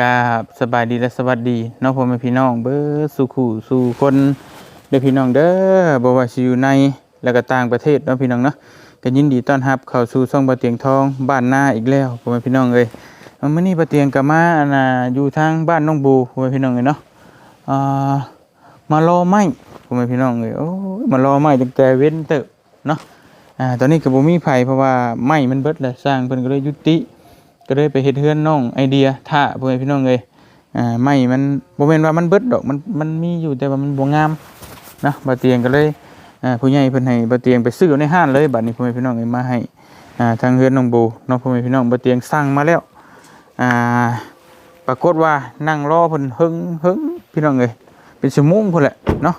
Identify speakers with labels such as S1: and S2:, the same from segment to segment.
S1: กาบสบายดีและสวัสดีน้องพ่อแม่พี่น้องเบิดสู่ขู่สู่คนเด้อพี่น้องเด้อบว่าสิอยู่ในและก็ต่างประเทศเนาะพี่น้องเนาะก็ยินดีต้อนรับเข้าสู่ช่องบ่เตียงทองบ้านนาอีกแล้วพ่อแม่พี่น้องเอ้ยเอามื้อนี้บ่เตียงก็มาอันน่ะอยู่ทางบ้านน้องบูพ่อแม่พี่น้องเอ้ยเนาะอ่ามารอไม้พ่อแม่พี่น้องเอ้ยโอ้ยมารอไม้ตั้งแต่เว้นเติบเนาะอ่าตอนนี้ก็บ่มีไผเพราะว่าไม้มันเบิดแล้วสร้างเพิ่นก็เลยยุติ ก็เลยไปเฮ็ดเฮือนน้องไอเดียท่าพ่อแม่พี่น้องเลยอ่าไม่มันบ่แม่นว่ามันเบิดดอกมันมันมีอยู่แต่ว่ามันบ่งามนะบ่เตียงก็เลยอ่าผู้ใหญ่เพิ่นให้บ่เตียงไปซื้อในห้างเลยบัดนี้พ่อแม่พี่น้องเอ้ยมาให้อ่าทางเฮือนน้องโบเนาะพ่อแม่พี่น้องบ่เตียงสั่งมาแล้วอ่าปรากฏว่านั่งรอเพิ่นหึงหึงพี่น้องเอ้ยเป็นชั่วโมงพุ่นแหละเนาะ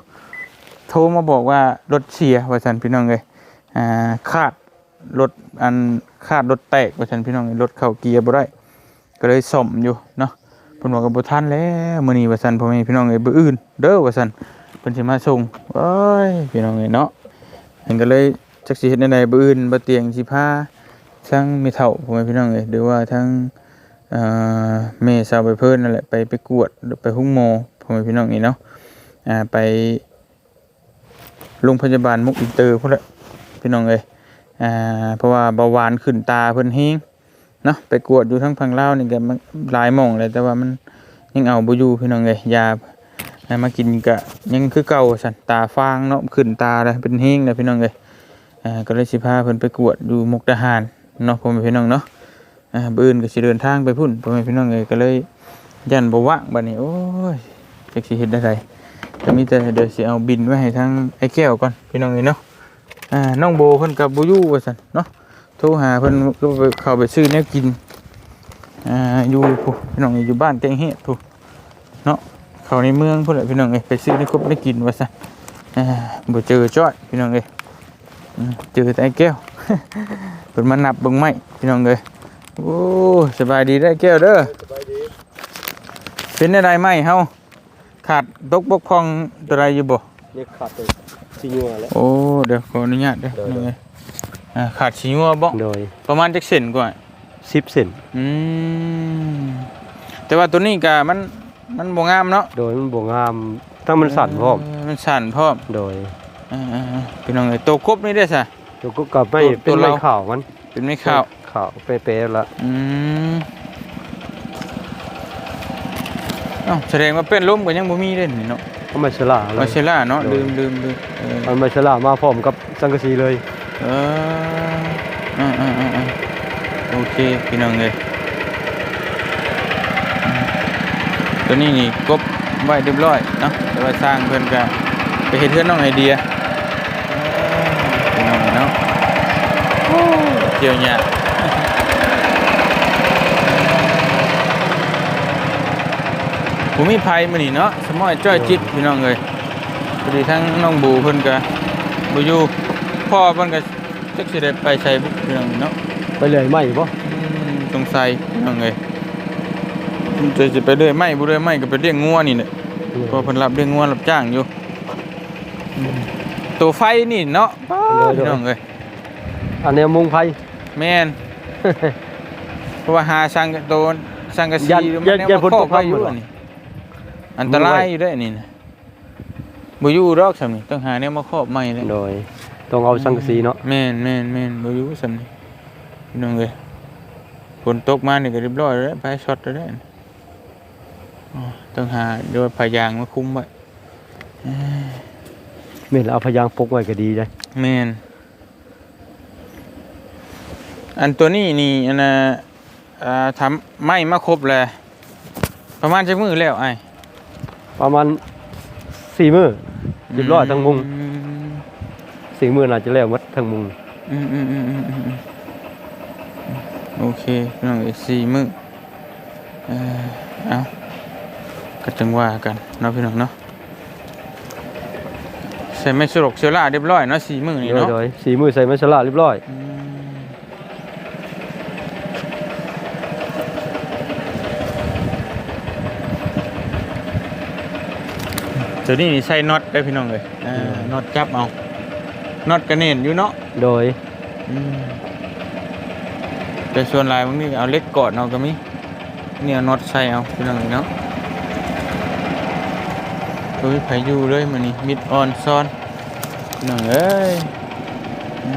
S1: โทรมาบอกว่ารถเสียว่าซั่นพี่น้องเอ้ยอ่าคาด รถอันคาดรถแตกว่าฉันพี่น้องรถเข้าเกียร์บ่ได้ ก็เลยซ่อมอยู่เนาะเพิ่นบอกกับบ่ทันแล้วมื้อนี้ว่าซั่นพ่อแม่พี่น้องเอ้ยบ่อื่น เด้อว่าซั่นเพิ่นสิมาส่งโอ้ยพี่น้องเอ้ยเนาะเพิ่นก็เลยจักสิเฮ็ดแนวใดบ่อื่นบ่เตียงสิพาทั้งมีเฒ่าพ่อแม่พี่น้องเอ้ยหรือว่าทั้งเอ่อแม่สาวไปเพิ่นนั่นแหละไปไปกวดหรือไปหุ้งหมพ่อแม่พี่น้องนี่เนาะอ่าไปโรงพยาบาลมุกอินเตอร์พุ่นแหละพี่น้องเอ้ย อ่าเพราะว่าเบาหวานขึ้นตาเพิ่นเฮงเนาะไปกวดอยู่ทั้งพังเล่านี่ก็มันหลายหม่องเลยแต่ว่ามันยังเอาบ่อยู่พี่น้องเอ้ยยามากินก็ยังคือเก่าสันตาฟางเนาะขึ้นตาเลยเป็นเฮงเลยพี่น้องเอ้ยอ่าก็เลยสิพาเพิ่นไปกวดอยู่มุกดาหารเนาะพ่อแม่พี่น้องเนาะอ่าบื้นก็สิเดินทางไปพุ่นพ่อแม่พี่น้องเอ้ยก็เลยยันบ่ว่างบัดนี้โอ้ยจักสิเฮ็ดได้ไดก็มีแต่เดี๋ยวสิเอาบินไว้ให้ทางไอ้แก้วก่อนพี่น้องเอ้ยเนาะ อ่าน้องโบเพิ่นกับบ่อยู่ว่าซั่นเนาะโทรหาเพิ่นก็ไปเข้าไปซื้อแนวกินอ่าอยู่พุพี่น้องอยู่บ้านแตงเฮ็ดพุเนาะเข้าในเมืองพุ่นแหละพี่น้องเอ้ยไปซื้อในครบได้กินว่าซั่นอ่าบ่เจอจ้อยพี่น้องเอ้ยอืมเจอแต่ไอ้แก้วเพิ่นมานับเบิ่งไม้พี่น้องเอ้ยโอ้สบายดีได้อแก้วเด้อเป็นได้ไม้เฮาขาดตกบกพร่องตัวใดอยู่บ่
S2: เรียกขาดเลยสิยัวแล้ว
S1: โอ้ เดี๋ยวขออนุญาตเด้อ
S2: ได้
S1: นี่ไงอ่าขาดสีงัวบ้อง
S2: โดย
S1: ประมาณจักเซนกว่า
S2: สิบเซน
S1: อืมแต่ว่าตัวนี้ก็มันมันบ่งามเนาะ
S2: โดยมันบ่งามถ้ามันสั่นพร้อม
S1: เมันสั่นพร้อม
S2: โดย
S1: อ่าๆๆพี่น้องเอ้ยตัวครบนี่ได้ซะ
S2: ตัวก็กลับไม่
S1: ตัว
S2: เป็น
S1: ตัว
S2: ไม้
S1: เรา
S2: ข่าวมัน
S1: เป็นไม่ข้าว
S2: ข่าวเป๊ะๆละ
S1: อืมเอ้าแสดงว่าเป็นลมก็ยังบ่มีเด้นี่เนาะ
S2: ก็มาฉลาเล
S1: วายเชล่าเนาะ
S2: โดย
S1: ลืมลืมลืมเออ
S2: มันมาฉลามาพร้อมกับสังกะสีเลย
S1: เอออ่าๆๆๆโอเคพี่น้องเอ้ยตัวนี้นี่กบไว้เรียบร้อยเนาะแต่ว่าสร้างเพิ่นก็ไปเฮ็ดเทือนน้องไอเดียเป็นน้องเนาะโอ้เกี่ยวหย ผมมีภัยมื้อนี้เนาะสมอยจ้อยจิตพี่น้องเอ้ยพอดีทั้งน้องบูเพิ่นก็บ่อยู่พ่อเพิ่นก็จักสิได้ไปใช้บุพี่น้องเนาะ
S2: ไปเลยไหมบ่
S1: อืมสงสัยยังไงจะจะไปเรื่อยไม่บ่เรื่อยไม่ก็ไปเลี้ยงงัวนี่แหละเพราะเพิ่นรับเลี้ยงงัวรับจ้างอยู่อืมตัวไฟนี่เนาะป้าพี่น้องเอ้ย
S2: อันนี้มุงไฟ
S1: แม่นเพราะว่าหาสังกะโดนสังกะสี
S2: ยัน
S1: หรือ
S2: ยัน
S1: แนว
S2: ยัน
S1: มา
S2: ฝน
S1: ครอ
S2: ต
S1: บ
S2: ก
S1: ไว้อยู่
S2: ครับ
S1: อันนี่ อันตรายอยู่เด้อนี่นะบ่อยู่ดอกซำนี่ต้องหาแนวมาครอบใหม่เลย
S2: โดยต้องเอาสังกะสีเนาะ
S1: แม่นแม่นแม่นบ่อยู่ซำนี่พี่น้องเอ้ยฝนตกมานี่ก็เรียบร้อยแล้วไปช็อตแล้วเด้ออ๋อต้องหาด้วยพายางมาคุมไว้
S2: แม่นแล้วเอาพยางปกไว้ก็ดีได้
S1: แม่นอันตัวนี้นี่อันน่ะอ่าทำไม้มาครบแล้วประมาณจักมื้อแล้วไอ้
S2: ประมาณ4มื้อเรียบร้อยทั้งมุง
S1: อืม
S2: 4มื้อน่าจะแล้วหมดทั้งมุง
S1: อืมอืมอืมอืมอืมอืมโอเคพี่น้องอีกสี่มื้อเออเอาก็จังว่ากันเนาะพี่น้องเนาะใส่ไม่สลกเสียล่าเรียบร้อยเนาะสี่มื้อนี่
S2: โดย
S1: เนาะ
S2: โดยสี่มื้อใส่ไม้ฉลาเรียบร้อย
S1: อื ตัวนี้นี่ใส่น็อตได้พี่น้องเลยอ่าน็อตจับเอาน็อตกระเน่นอยู่เนาะ
S2: โดย
S1: อืมแต่ส่วนหลายบางทีเอาเล็กกอดเอาก็มีเนี่ยน็อตใส่เอาพี่น้องเนาะโอ้ยไผอยู่เลยมื้อนี้มิดออนซ้อนพี่น้องเอ้ยอื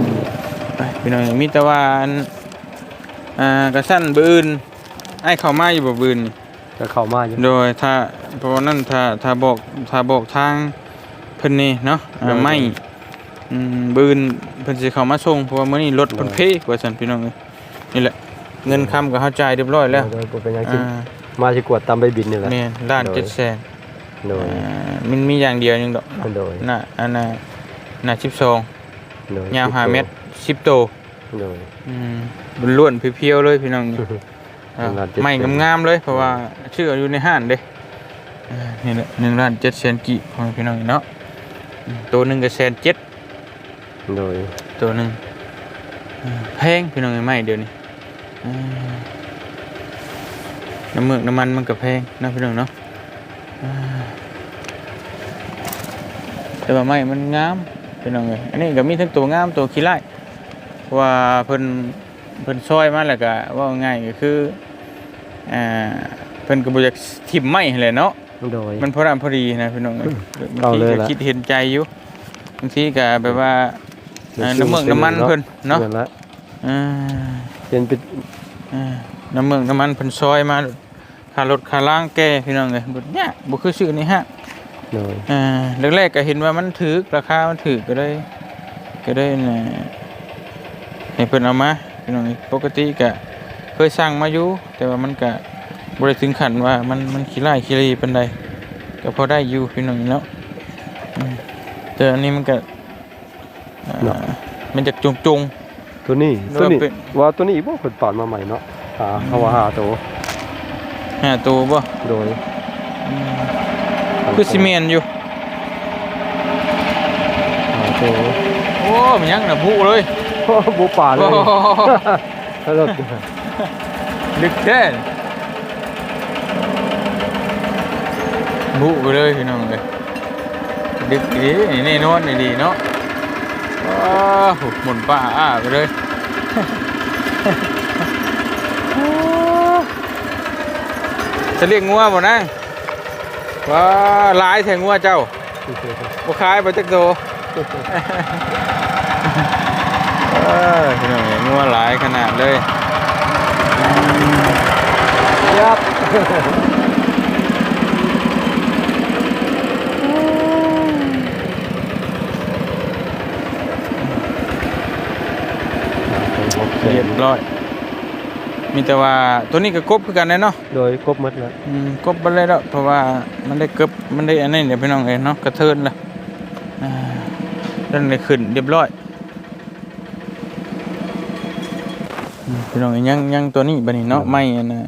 S1: มไปพี่น้องมีแต่ว่าอันอ่ากระสั้นบืนไอ้เข้ามาอยู่บ่บืนนี่
S2: จะเข้ามาอยู่
S1: โดยถ้าเพราะว่านั่นถ้าถ้าบอกถ้าบอกทางเพิ่นนี่เนาะอ่า
S2: โดย
S1: ไม่อืมบืนเพิ่นสิเข้ามาส่งเพราะว่ามื้อนี้รถเพิ่น
S2: โดย
S1: เพกว่าซั่นพี่น้องเอ้ยนี่แหละ เงินคำก็เข้าจ่ายเรียบร้อยแล้ว
S2: โดยบ่เป็นหยัง
S1: อ่า
S2: สิมาสิกวดตามใบบินนี่แหละ
S1: แม่นล้าน
S2: โดย
S1: เจ็ดแสน
S2: โดย
S1: อ่ามันมีอย่างเดียวหนึงดอก
S2: โดย
S1: น่ะอันน่ะน่ะ12
S2: โดย
S1: ยาว5เมตร10โต
S2: โดย
S1: อืมบนล้วนเพียวๆเลยพี่น้องนี่ อ่า
S2: หนึ่งล้านเจ็ด
S1: ไม่
S2: แสน
S1: งามๆเลย เพราะว่าชื่ออยู่ในห้านเด้อ่านี่แหละหนึ่งล้านเจ็ดแสนกีบของพี่น้องเนาะอืมตัวหนึ่งก็แสนเจ็ด
S2: โดย
S1: ตัวหนึ่งอ่าแพงพี่น้องไม่เดี๋ยวนี้อ่าน้ำเมือกน้ำมันมันก็แพงนะพี่น้องเนาะอ่าแต่ว่าไม้มันงามพี่น้องเลยอันนี้ก็มีทั้งตัวงามตัวขี้ไล่เพราะว่าเพิ่น เพิ่นซอยมาแล้วก็ว่าง่ายก็คือ อ่าเพิ่นก็บ่อยากทิ่มไม้ให้แหละเนาะ
S2: โดย
S1: มันพอดำพอดีนะพี่น้องเอ้ยบาง
S2: เอา
S1: ที
S2: เลย
S1: ก็
S2: ล่ะ
S1: คิดเห็นใจอยู่บางทีก็แบบว่าเอ่อน้ำเมือกน้ำมันเพิ่นเนาะ
S2: นั่นแหละ
S1: อ่า
S2: เป็นเป็น
S1: อ่าน้ำเมือกน้ำมันเพิ่นซอยมาค่ารถค่าล่างแกพี่น้องเอ้ยบ่เนี่ยบ่คือชื่อนี่ฮะ
S2: โดย
S1: อ่าแรกๆก็เห็นว่ามันถูกราคามันถูกก็ได้ ก็ได้น่ะให้เพิ่นเอามาพี่น้องเอ้ยปกติก็ เคยสั่งมาอยู่แต่ว่ามันก็บ่ได้ถึงขั้นว่ามันมันขี้ร้ายขี้รีปานใดก็พอได้อยู่พี่น้องเนาะอืมแต่อันนี้มันก็อ่ามันจะจง
S2: ตัวนี้
S1: หรือ
S2: ตัว
S1: ว่า
S2: นี้
S1: เป็น
S2: ว่าตัวนี้บ่เพิ่นปอนมาใหม่เนาะหาเขาว่าหาตัว
S1: ๆห้าตัวบ่
S2: โดย
S1: คือซีเมนต์อยู่
S2: หาตัว
S1: โอ้มันยังน่ะบุเลย
S2: โอ้บ่ป่าเล
S1: โอ้
S2: ย
S1: โห
S2: ถ้ารถ
S1: ลึกแท้บุไปเลยพี่น้องเลยดึกดีนี่แน่นอนนี่ดีเนาะอ้าวหมุนป้าอ้าไปเลยจะเรียกงัวบ่นั่งว้าหลายแทงงัวเจ้าบ่ขายบ่จักโตเออ พี่น้องเอ้ยงัวหลายขนาดเลย
S2: ยับ
S1: เรียบร้อย มีแต่ว่าตัวนี้ก็กบคือกันแน่เนาะ
S2: โดยครบหมดแล้ว
S1: อืมกบไปเลยแล้วเพราะว่ามันได้เกบมันได้อันนี้เดี๋ยวพี่น้องเอ้ยเนาะกระเทินละอ่าเรื่องได้ขึ้นเรียบร้อยอืม พี่น้องเอ้ยยังยังตัวนี้บัดนี้เนาะไม่อันน่ะ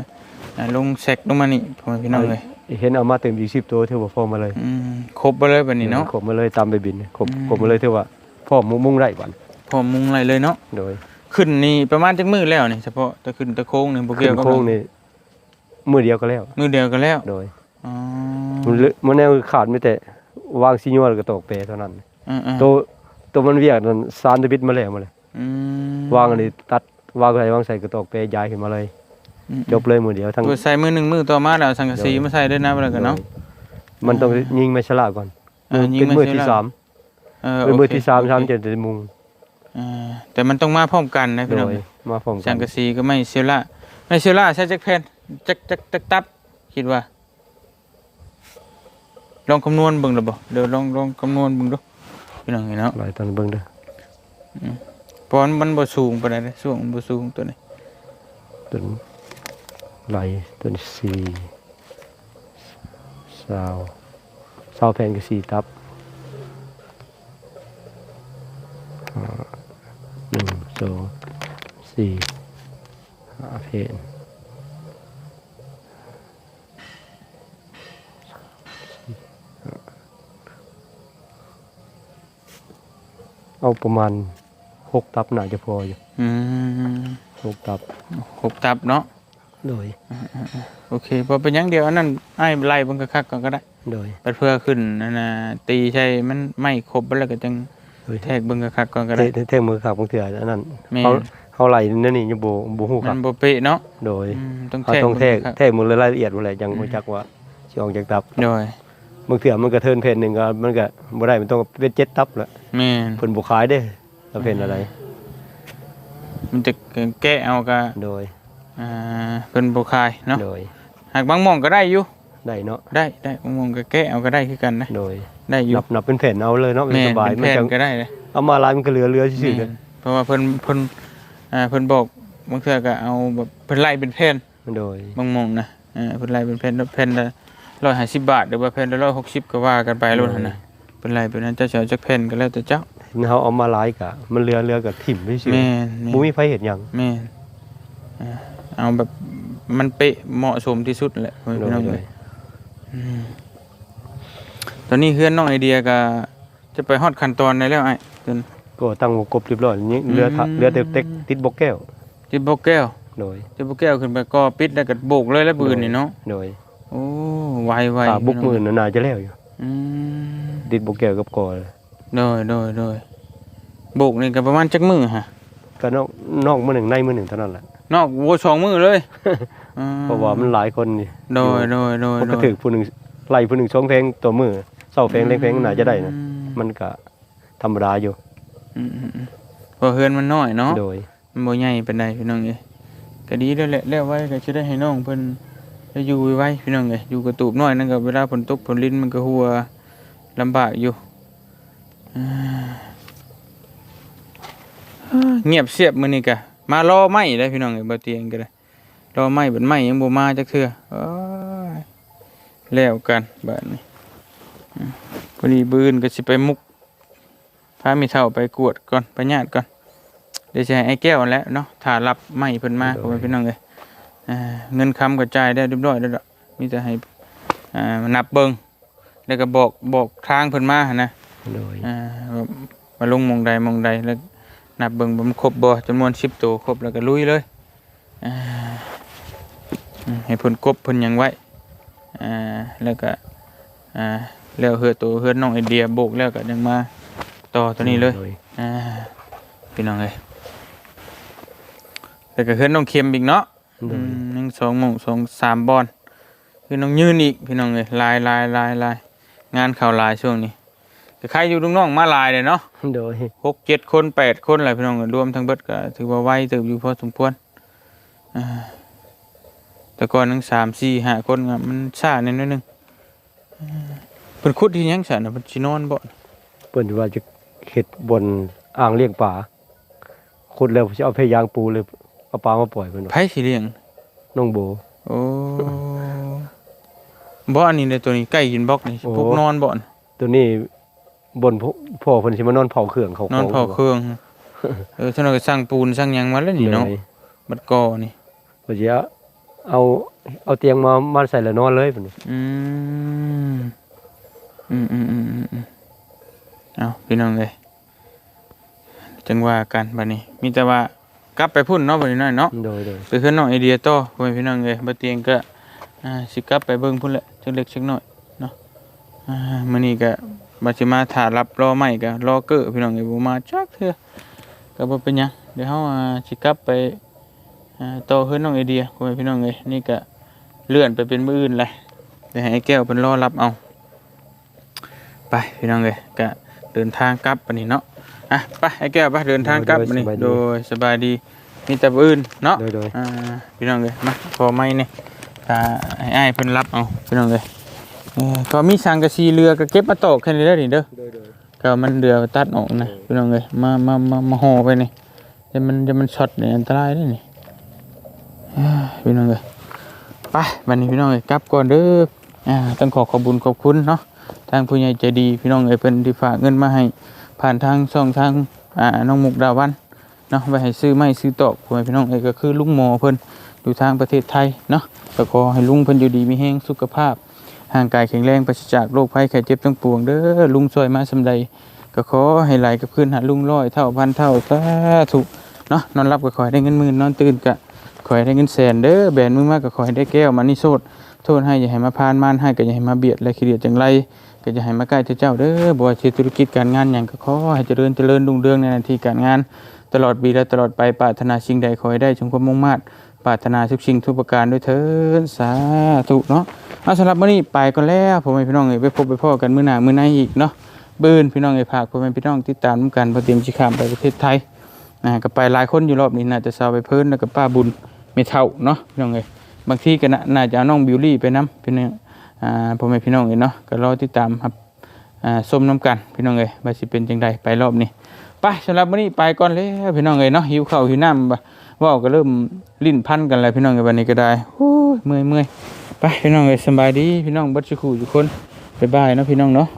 S1: อ่าลงแซกลงมานี่พ่อแม่พี่น้องเลย
S2: เห็นเอามาเต็มอีก10ตัวเท่าว่าพอมาเลย
S1: อืมครบไปเลยบัดนี้เนาะ
S2: ครบมาเลยตามไปบินครบ
S1: อืม
S2: ครบมาเลยเท่าว่าพ่อมุ่งมุ่งได้ก่อน
S1: พร้อมมุงอะไรเลยเนาะ
S2: โดย
S1: ขึ้นนี่ประมาณจักมือแล้วนี่เฉพาะตะขึ้นตะโค้งนี่บ่
S2: ขึ้
S1: เกี่ยวนกับ
S2: โค้งนี่มือเดียวก็แล้ว
S1: มือเดียวกันแล้ว
S2: โดย
S1: อ๋อ
S2: มันเลมันแนวขาดไม่แต่วางซิญวลก็ตกเปเท่านั้น
S1: อืมๆ
S2: ตัวตัวมันเวียกนั่นซานตะบิดมาแล้วมาเลย
S1: อืม
S2: วางอันนี้ตัด วางใส่วางใส่กระตอกเปย้ายขึ้นมาเลย
S1: อืม
S2: จบเลยมือเดียวทั้ง
S1: ตัวใส่มือหนึ่งมือต่อมาแล้วสังกะสีมาใส่ด้วยนะเวลากันเนาะ
S2: มันต้องยิงไม่ฉลาดก่อน
S1: เออยิง
S2: เป็น
S1: ไม่
S2: มือ
S1: ฉลาด
S2: ที่สาม
S1: เออ
S2: เป็นมือ
S1: โค
S2: ที่สาม
S1: โอเค
S2: สามจะได้มุง
S1: เออแต่มันต้องมาพร้อมกันนะพี่
S2: โด
S1: น้อง
S2: ยมาพร้อมกั
S1: สั
S2: น
S1: งกะสีก็ไม่เซลล่าไม่เซลล่าใช้จักแผ่นจักจักจักตับคิดว่า ลองคำนวณเบิ่งดูบ่เดี๋ยวลองลองคำนวณเบิ่งดูพี่น้องเห็นเนาะ
S2: หลายตอนเบิ่งเด้อ
S1: เพราะมันบ่สูงปานใดเด้สูงบ่สูงตัวนี้
S2: ตัวนี้ไหลตัวนี้สี่สาวสาวแผ่นก็สี่ตับหนึ่งสองสี่ห้าแผ่นเอาประมาณ หกตับน่าจะพออยู่
S1: อืม
S2: หกตับ
S1: หกตับเนาะ
S2: โดย
S1: โอเคพอเป็นหยังเดียวอันนั้นไอ้ไล่เบิ่งคักๆก่อนก็ได้
S2: โดย
S1: ปัดเพื่อขึ้นนั่นน่ะตีใช่มันไม่ครบแล้วก็จัง
S2: โดย
S1: แทกเบิ่งคักๆก่อนก็
S2: เท
S1: ได้
S2: เทเทมือขาบบางเถื่ออันนั้น
S1: แม่น
S2: เขาเาไหลนั่นนี่ยังบ่บ่ฮู้ค
S1: มั
S2: รับ
S1: นบ่เป๊ะเนาะ
S2: โดย
S1: อืมต้อง
S2: เขา
S1: แทก
S2: ต้องแทก
S1: ครับ
S2: แทกหมดเลยรายละเอียดหมดเลยจังรู้จักว่าสิออกจากตับ
S1: โดย
S2: บางเทื่อมันก็เทินเพนหนึงก็มันก็บ่ได้มันต้องเป็นเจ็ดตับแล้ว
S1: แม่น
S2: เพิ่นบ่ขายเด้ ถ้าเพนอะไร
S1: มันจะแก้เอาก็
S2: โดย
S1: อ่าเพิ่นบ่คายเนาะ
S2: โดย
S1: หากบางหม่องก็ได้อยู่
S2: ได้เนาะ
S1: ได้ได้บางหม่องก็แก้เอาก็ได้คือกันนะ
S2: โดย
S1: ได้อยู่
S2: นับนับเป็นแผ่นเอาเลยเนาะมัน
S1: แม่
S2: ส
S1: น
S2: บาย
S1: เป็น
S2: มัน
S1: แผ่น
S2: จัง
S1: ก็ได้เลย
S2: เอามาลายมันก็เหลือเหลือซื่อๆ
S1: แม่
S2: กัน
S1: นเพราะว่าเพิ่นเพิ่นอ่าเพิ่นบอกบางเทื่อก็เอาแบบเพิ่นไล่เป็นแผ่น
S2: โดย
S1: บางหม่องนะอ่าเพิ่นไล่เป็นแผ่นแผ่นละ150บาทหรือว่าแผ่นละ160ก็ว่ากันไปโลดหั่นน่ะเพิ่นไล่เป็นนั้นเจ้าสิเอาจักแผ่นก็แล้วแต่เจ้า
S2: เฮาเอามาลายกะ มันเหลือเหลือก็ถิ่มซื่อ
S1: แม่นแม่น
S2: ๆบ่มีไผเห็นหยัง
S1: แม่นอ่าเอาแบบมันเป๊ะเหมาะสมที่สุดแหละ
S2: โด
S1: พี่
S2: ย
S1: น้อง
S2: โด
S1: เอ้
S2: ย
S1: ยอืมตอนนี้เพื่อนน้องไอเดียก็จะไปฮอดขั้นตอนได้แล้วไอ้จน
S2: ก็ตั้งวงกบเรียบร้อยนี่เหลือทะ
S1: อืม
S2: เหลือแต่เต็กติดบกแก้ว
S1: จิบโบแก้ว
S2: โดย
S1: จิบโบแก้วขึ้นไปก็ปิดแล้วก็โบกเลยแล้วปืนนี่เนาะ
S2: โดย
S1: โอ้ไวไว
S2: ถ้าบุกมือน่ะน่าจะแล้วอยู่
S1: อืม
S2: ติดบกแก้วกับกอ
S1: โดยโดยโดยโบกนี่ก็ประมาณจักมือฮะ
S2: ก็นอกนอกมือหนึ่งในมือหนึ่งเท่านั้นแหละ
S1: นอกโวสองมือเลยอ่
S2: เพราะว่ามันหลายคนนี่
S1: โดยโดยโดย
S2: มัน
S1: โด
S2: ก็
S1: ย
S2: ถือผู้หนึ่งไล่ผู้หนึ่งสองเพลงตัวมือเศร้าเพลงเล่งเพลงน่าจะได้นะ
S1: อืม
S2: มันก็ธรรมดาอยู่
S1: อืมอืมอืมเพอเฮือนมันน้อยเนาะ
S2: โดย
S1: มันบ่ใหญ่ปานใดพี่น้องเอ้ยก็ดีแล้วแหละแล้วไว้ก็สิได้ให้น้องเพิ่นได้อยู่ไว้พี่น้องเอ้ยอยู่กระตูบน้อยนั่นก็เวลาฝนตกฝนลิ้นมันก็หัวลำบากอยู่อ่า เงียบเสียบมื้อนี้ก็มารอไม้ได้พี่น้องเอ้ยบ่เตียงก็ได้รอไม้เบัดไม้ยังบ่มาจักเทื่อโอ้ยแล้วกันบัดนี้อืมพอดีบื้นก็สิไปมุกพามีเท่าไปกวดก่อนไปญาติก่อนเดี๋ยวจะให้ไอ้แก้วนั่นแหล้วเนาะถ้ารับไม่เพิ่นมา
S2: โดย
S1: พ่อแม่พี่น้องเลยอ่าเงินคำกระจายได้เรียบร้อยแล้วล่ะมีแต่ให้อ่านับเบิ่งแล้วก็บอกบอกทางเพิ่นมาหั่นนะ
S2: โดย
S1: อ่าว่ามาลงหมองใดหมองใดแล้วนับเบิ่งบ่มันครบบ่จำนวน10ตัวครบแล้วก็ลุยเลยอ่าอืมให้เพิ่นกบเพิ่นหยังไว้อ่าแล้วก็อ่าแล้วเฮือตัวเฮือนน้องไอเดียโบกแล้วก็ยังมาต่อตัวนี้เลย
S2: โด
S1: อ่าพี่น้องเอ้ยแต่ก็เฮือนน้องเข็มอีกเนาะ
S2: โด
S1: อื
S2: ย
S1: มหนึ่งสองหมงสองสามบอลคือน้องยืนอีกพี่น้องเอ้ยลายลายลายลายงานข่าวลายช่วงนี้แต่ ใครอยู่ลูกน้องมาลายเลยเนาะ
S2: โดย
S1: หกเจ็ดคนแปดคนอะไรพี่น้องเอ้ยรวมทั้งเบิดก็ถือว่าไวเติบอยู่พอสมควรอ่าแต่ก่อนทั้งสามสี่ห้าคนก็มันช้านิดนึงอ่าเพิ่นขุดที่หยังซะน่ะเพิ่นสินอนบ่
S2: เปิ้นว่าจะเฮ็ดบนอ่างเลี้ยงปลาขุดแล้วสิเอาเพยางปูเลยเอาปลามาปล่อยเพิ่นว่า
S1: ไผสิเลี้ยง
S2: น้องโบ
S1: โอ้บ่อันนี้เลยตัวนี้ใกล้กินบล็อกนี่
S2: โอ้
S1: พวกนอนบ่อน
S2: ตัวนี้ บนพ่อพ่อเพิ่นสิมานอนเผาเครื่องเขา
S1: นอนเผาเครื่องเออท่านก็สร้างปูนสร้างหยังมาแล้วนี่เนาะ
S2: โดย
S1: บัดกอนี่
S2: เพิ่นสิเอาเอาเตียงมามาใส่แล้วนอนเลยเพิ่นว่า
S1: อืมอืมอืมอืมอืมอืมเอาพี่น้องเลยจังว่ากันบัดนี้ มีแต่ว่ากลับไปพุ่นเนาะบัดนี้น้อยเนาะ
S2: โดยโดย
S1: ไปขึ้นน้องไอเดียต่อพ่อแม่พี่น้องเลยบัดเตียงก็อ่าสิกลับไปเบิ่งพุ่นแหละจักเล็กจักน้อยเนาะอ่ามื้อนี้ก็ บัดสิมาถ่ารับรอใหม่ก็รอเกอพี่น้องเอ้ยบ่มาจักเทื่อก็บ่เป็นหยังเดี๋ยวเฮาอ่าสิกลับไปอ่าต่อขึ้นน้องไอเดียพ่อแม่พี่น้องเอ้ยนี่ก็เลื่อนไปเป็นมื้ออื่นเลยเดี๋ยวให้ไอ้แก้วเพิ่นรอรับเอาไปพี่น้องเอ้ยก็เดินทางกลับบัดนี้เนาะอะไปไอ้แก้วไปเดินทางกลับบัดนี้โดยสบายดีมีแต่มื้ออื่นเนาะ
S2: โดยโดย
S1: อ่าพี่น้องเลยมาพอไม่เนี่ยถ้าให้อ้ายเพิ่นรับเอาพี่น้องเลย เออก็มีสังกะสีเรือก็เก็บมาตอกแค่นี้เด้อนี่เด้อ
S2: โดยโดย
S1: ก็มันเรือตัดออกนะพี่น้องเลยมามามามาห่อไปนี่จะมันจะมันช็อตเนี่ยอันตรายเด้อนี่อ่าพี่น้องเลยไปวันนี้พี่น้องเลยกลับก่อนเด้ออ่าต้องขอขอบคุญขอบคุณเนาะทางผู้ใหญ่ใจดีพี่น้องเลยเพิ่นที่ฝากเงินมาให้ผ่านทางช่องทางอ่าน้องมุกดาวันเนาะไว้ให้ซื้อไม้ซื้อตอกพ่อแม่พี่น้องเอ้ยก็คือลุงหมอเพิ่นอยู่ทางประเทศไทยเนาะก็ขอให้ลุงเพิ่นอยู่ดีมีแห้งสุขภาพ ห่างกายแข็งแรงปราศจากโรคภัยไข้เจ็บทั้งปวงเด้อลุงช่วยมาสำใดก็ขอให้ไหลกับคืนหาลุงร้อยเท่าพันเท่าสาธุเนาะนอนรับก็ขอให้ได้เงินหมื่นนอนตื่นก็ขอให้ได้เงินแสนเด้อแบนมือมากก็ขอให้ได้แก้วมานิโซดโทษให้อย่าให้มาพานมานให้ก็อย่าให้มาเบียดและขี้เดียดจังไรก็อย่าให้มาใกล้เจ้าเด้อบ่ว่าสิธุรกิจการงานหยังก็ขอให้เจริญเจริญรุ่งเรืองในหน้าที่การงาน ตลอดปีและตลอดไปปรารถนาสิ่งใดขอให้ได้ชมความมุ่งมา่ ปรารถนาทุกสิ่งทุกประการด้วยเถิดสาธุเนาะเอาสำหรับมื้อนี้ไปก่อนแล้วผมให้พี่น้องเอ้ไปพบไปพ่อกันมื้อหน้ามื้อในอีกเนาะบื้นพี่น้องเอ้ยฝากพ่อแม่พี่น้องติดตามกันบ่เตรียมสิข้ามไปประเทศไทยอ่าก็ไปหลายคนอยู่รอบนี้น่าจะสาวไปเพิ่นแล้วก็ป้าบุญไม่เท่าเนาะพี่น้องเอ้ยบางทีก็น่าจะเอาน้องบิวลี่ไปนํพี่น้องอ่าพ่อแม่พี่น้องเอ้เนาะก็รอติดตามครับอ่าส้มน้ำกันพี่น้องเอ้ยว่าสิเป็นจังใดไปรอบนี้ไปสำหรับวันนี้ไปก่อนแล้วพี่น้องเอ้ยเนาะหิวข้าวหิวน้ำบ่ ว่าก็เริ่มลิ้นพันกันแล้วพี่น้องในวันนี้ก็ได้โอ้ยเมื่อยเมื่อยไปพี่น้องเลยสบายดีพี่น้องบัดสุขุทุกคนบ๊ายบายนะพี่น้องเนาะ